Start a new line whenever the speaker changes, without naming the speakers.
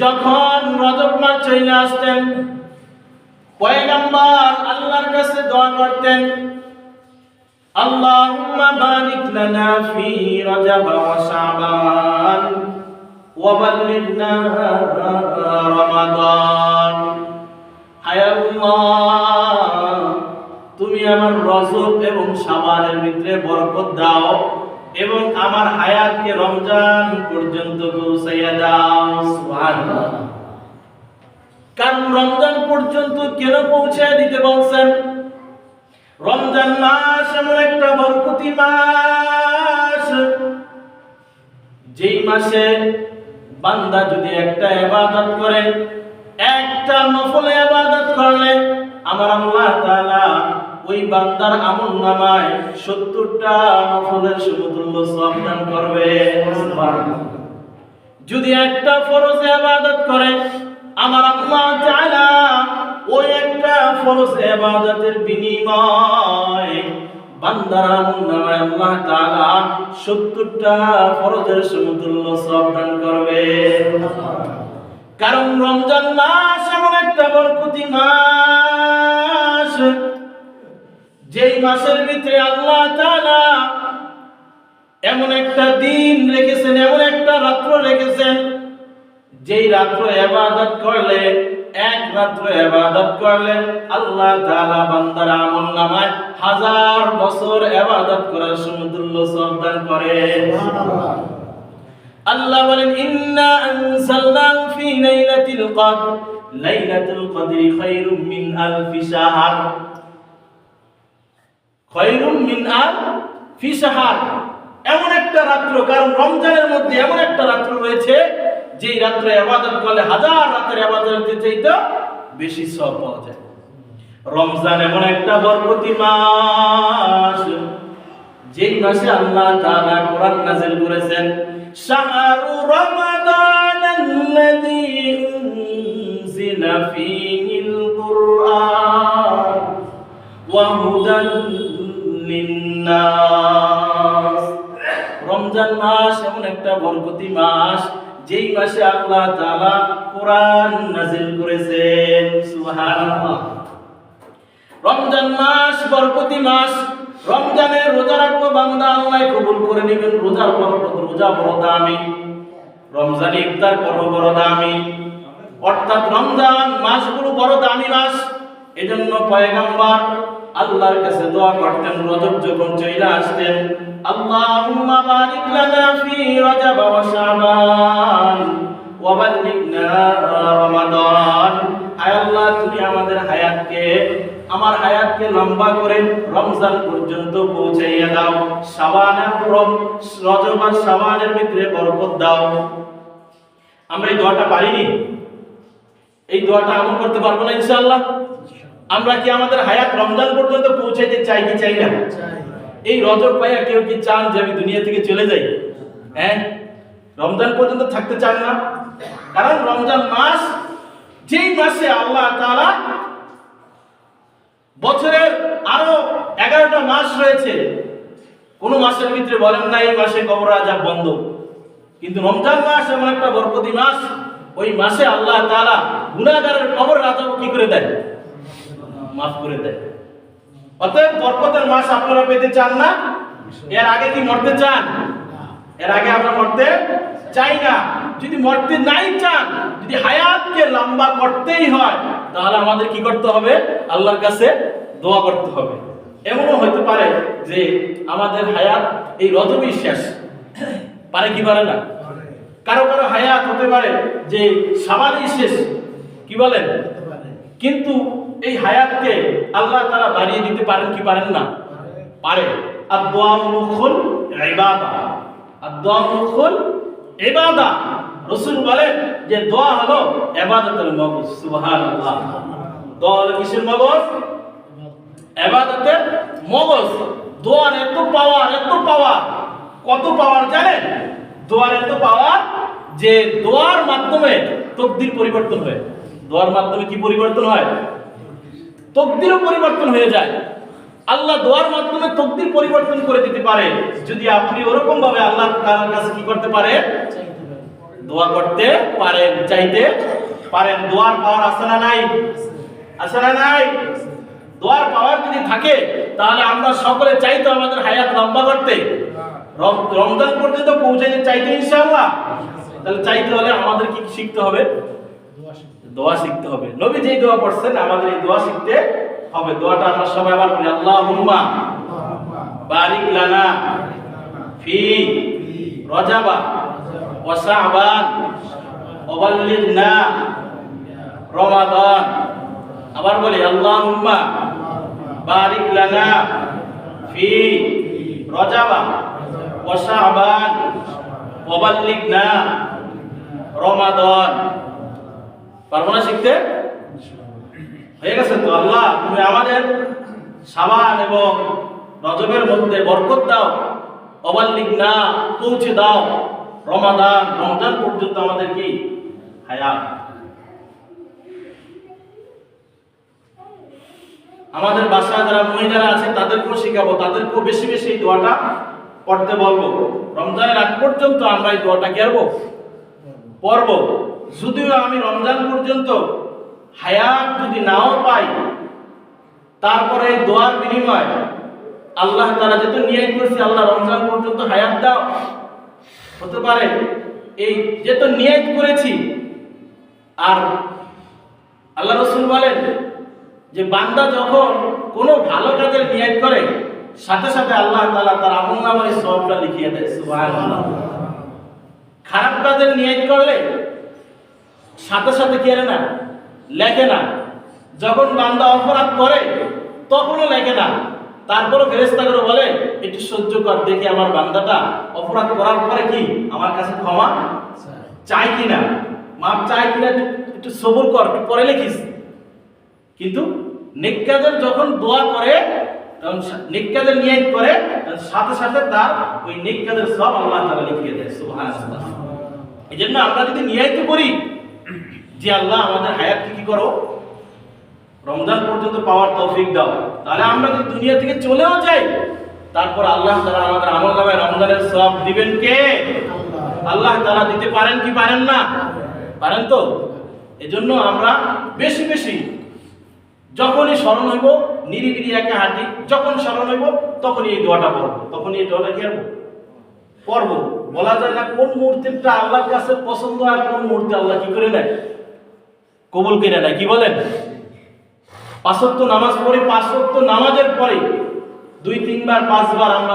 যখন রজব মাস চলে আসতেন, পয়গম্বর আল্লাহর কাছে দোয়া করতেন, আল্লাহুম্মা বারিক লানা ফি রজব ওয়া শাবান ওয়া বাল্লিগনা রমাদান। হায় আল্লাহ, তুমি আমার রজব এবং শাবানের ভিতরে বরকত দাও। এবং আমার হায়াতকে রমজান পর্যন্ত পৌঁছাইয়া দাও কারণ রমজান পর্যন্ত কেন পৌঁছায় দিতে বলছেন? রমজান মাস এমন একটা বরকতি মাস। যেই মাসে বান্দা যদি একটা ইবাদত করে, একটা নফলে ইবাদত করলে আমার আল্লাহ তাআলা ওই বান্দার আমল নামায় সত্তরটা নফলের সমতুল্য সব দান করবে। যদি একটা ফরজ ইবাদত করে, আমার আল্লাহ তাআলা ওই একটা ফরজ ইবাদতের বিনিময় বান্দার আমল নামায় আল্লাহ তাআলা 70টা ফরজের সমতুল্য সব দান করবে। কারণ রমজান মাস এমন একটা বরকতি মাস। যেই মাসের ভিতরে আল্লাহ তাআলা এমন একটা দিন রেখেছেন এমন একটা রাত্র রেখেছেন যেই রাত্র ইবাদত করলে এক রাত্র ইবাদত করলে আল্লাহ তাআলা বান্দার আমল নামায় হাজার বছর ইবাদত করার সমতুল্য সব দান করে। আল্লাহ বলেন ইন্না আনজালনাহু ফি লাইলাতিল কদর। লাইলাতুল কদরি খায়রুম মিন আলফি শাহর। খয়রুম মিন শাহর। এমন একটা রাত্র, কারণ রমজানের মধ্যে এমন একটা রাত্র রয়েছে, যেই রাত্রে ইবাদত করলে হাজার রাতের ইবাদতের চাইতে বেশি সওয়াব পাওয়া যায়। রমজান এমন একটা বরকতি মাস, যেই মাসে আল্লাহ তাআলা কোরআন নাযিল করেছেন, শাহরু রমাদান আল্লাযী উনজিলা ফীহিল কুরআন ওয়া হুদান রমজান মাস এমন একটা বরকতি মাস, যেই মাসে আল্লাহ তাআলা কোরআন নাযিল করেছেন। সুবহানাল্লাহ। রমজান মাস বরকতি মাস রমজানে রোজা রাখব বান্দা, আল্লাহ কবুল করে নেবেন, রোজার বরকত, রোজা বড় দামি রমজান ইফতার করব বড় দামি অর্থাৎ রমজান মাসগুলো বড় দামি মাস। এজন্য পয়গম্বর আল্লাহর কাছে দোয়া করতেন, রজব যখন চলে আসতেন, আল্লাহুম্মা বারিক লানা ফি রজব ওয়া শাবান ওয়া বাল্লিগনা রমাদান। আয় আল্লাহ, তুমি আমাদের হায়াতকে, আমার হায়াতকে লম্বা করে রমজান পর্যন্ত পৌঁছাইয়া দাও। শাবানের রম, রজব আর শাবানের ভিতরে বরকত দাও। আমরা এই দোয়াটা পারিনি। এই দোয়াটা আমল করতে পারব না ইনশাআল্লাহ। আমরা কি আমাদের হায়াত রমজান পর্যন্ত পৌঁছাইতে চাই কি চাই না? এই রজব পাইয়া কেউ কি চান যে আমি দুনিয়া থেকে চলে যাই? হ্যাঁ? রমজান পর্যন্ত থাকতে চান না? কারণ রমজান মাস যেই মাসে আল্লাহ তাআলা বছরের আরও এগারোটা মাস রয়েছে কোন মাসের ভিতরে বলেন না এই মাসে কবর আজাব বন্ধ। কিন্তু রমজান মাস এমন একটা বরকতি মাস ওই মাসে আল্লাহ তাআলা গুনাহগারের কবর আজাব কি করে দেয় মাফ করে দেয়। অতএব বরকতের মাস আপনারা পেতে চান না। এর আগে কি মরতে চান? এর আগে আমরা মরতে চাই না। যদি মরতে নাই চান যদি হায়াতকে লম্বা করতেই হয় তাহলে আমাদের কি করতে হবে? আল্লাহর কাছে দোয়া করতে হবে। এমনও হতে পারে যে আমাদের হায়াত এই রজবই শেষ। পারে কি পারে না? কারও কারও হায়াত হতে পারে যে সাবানই শেষ। কি বলেন? কিন্তু এই হায়াতকে আল্লাহ তারা বাড়িয়ে দিতে পারেন কি পারেন না? পারে। আর দোয়া মুখুল ইবাদা। আর দোয়া মুখুল ইবাদা। রসুল বলেন যে দোয়া হলো ইবাদতের মগজ। সুবহানাল্লাহ। দোয়া হলো কিসের মগজ? ইবাদতের মগজ। দোয়ার এত পাওয়ার এত পাওয়ার। কত পাওয়ার জানেন? দোয়ার এত পাওয়ার যে দোয়ার মাধ্যমে তকদির পরিবর্তন হয়। দোয়ার মাধ্যমে কি পরিবর্তন হয়? তকদিরও পরিবর্তন হয়ে যায়। আল্লাহ দোয়ার মাধ্যমে তকদির পরিবর্তন করে দিতে পারে। যদি আপনি ওরকম ভাবে আল্লাহ তাআলার কাছে কি করতে পারে? দোয়া করতে পারেন, চাইতে পারেন। দোয়ার পাওয়ার আছে না নাই? আছে না নাই? দোয়ার পাওয়ার যদি থাকে, তাহলে আমরা সকলে চাইতো আমাদের হায়াত লম্বা করতে। রম- রমজান পর্যন্ত পৌঁছাইতে চাইতে ইনশাআল্লাহ। তাহলে চাইতে হলে আমাদের কি কি শিখতে হবে? দোয়া শিখতে হবে। নবী যেই দোয়া পড়ছেন, আমাদের এই দোয়া শিখতে হবে। দোয়াটা আমরা সবাই আবার বলি আল্লাহুম্মা বারিক লানা ফি রজাবা ওয়া শাবান রমাদান। আবার বলি, আল্লাহুম্মা বারিক লানা ফি রজাবা ওয়া শাবান ওয়া বাল্লিগনা রমাদান। পারব না শিখতে? হয়ে গেছে তো, আল্লাহ, তুমি আমাদের সাবান এবং রজবের মধ্যে বরকত দাও। অবাল্লিক না, পৌঁছে দাও। রমাদান, রমজান পর্যন্ত আমাদের কি? হায়াত। আমাদের বাসায় যারা মহিলারা আছে, তাদেরকেও শিখাবো, তাদেরকেও বেশি বেশি এই দোয়াটা পড়তে বলব। রমজানের আগ পর্যন্ত আমরা এই দোয়াটা গেরবো পর্ব যদিও আমি রমজান পর্যন্ত হায়াত যদি নাও পাই, তারপরে দোয়ার বিনিময় আল্লাহ তারা যেহেতু নিয়াত করছে, আল্লাহ রমজান পর্যন্ত হায়াত দাও। হতে পারে এই যেহেতু নিয়াত করেছি, আর আল্লাহ রসুল বলেন যে বান্দা যখন কোনো ভালো কাজের নিয়াত করে, সাথে সাথে আল্লাহ তালা তার আমল নামায় সবটা লিখিয়ে দেয় খারাপ কাজের নিয়ত করলে সাথে সাথে কি আরে না? লেখে না। যখন বান্দা অপরাধ করে তখনও লেখে না। তারপরও ফেরেস্তা করে বলে একটু সহ্য কর দেখি আমার বান্দাটা অপরাধ করার পরে কি আমার কাছে ক্ষমা চাই কিনা মাপ চাই কিনা একটু- একটু সবুর কর একটু পরে লিখিস। কিন্তু নেককাদের যখন দোয়া করে তখন নেককাদের নিয়ত করে সাথে সাথে তার ওই নেককাদের সব আল্লাহ তাআলা লিখিয়ে দেয় সুবহানাল্লাহ। এই জন্য আমরা যদি নিয়ত করি যে আল্লাহ আমাদের হায়াতকে কি করো? রমজান পর্যন্ত পাওয়ার তৌফিক দাও। তাহলে আমরা যদি দুনিয়া থেকে চলেও যাই, তারপর আল্লাহ তারা আমাদের আমল নামায় রমজানের সব দিবেন কে? আল্লাহ তারা দিতে পারেন কি পারেন না? পারেন তো? এজন্য আমরা বেশি বেশি যখনই স্মরণ হইব নিরিবিরি একা হাঁটি যখন স্মরণ হইব, তখনই এই দোয়াটা পড়ব। তখনই এই দোয়াটা কি আরবো পড়ব বলা যায় না কোন মূর্তিটা আল্লাহর কাছে পছন্দ আর কোন মূর্তি আল্লাহ কি করে নেয়? কবুল করে নেয়, কি বলেন? পাঁচত্ব নামাজ পড়ে পাঁচত্ব নামাজের পরে দুই, তিনবার, পাঁচবার আমরা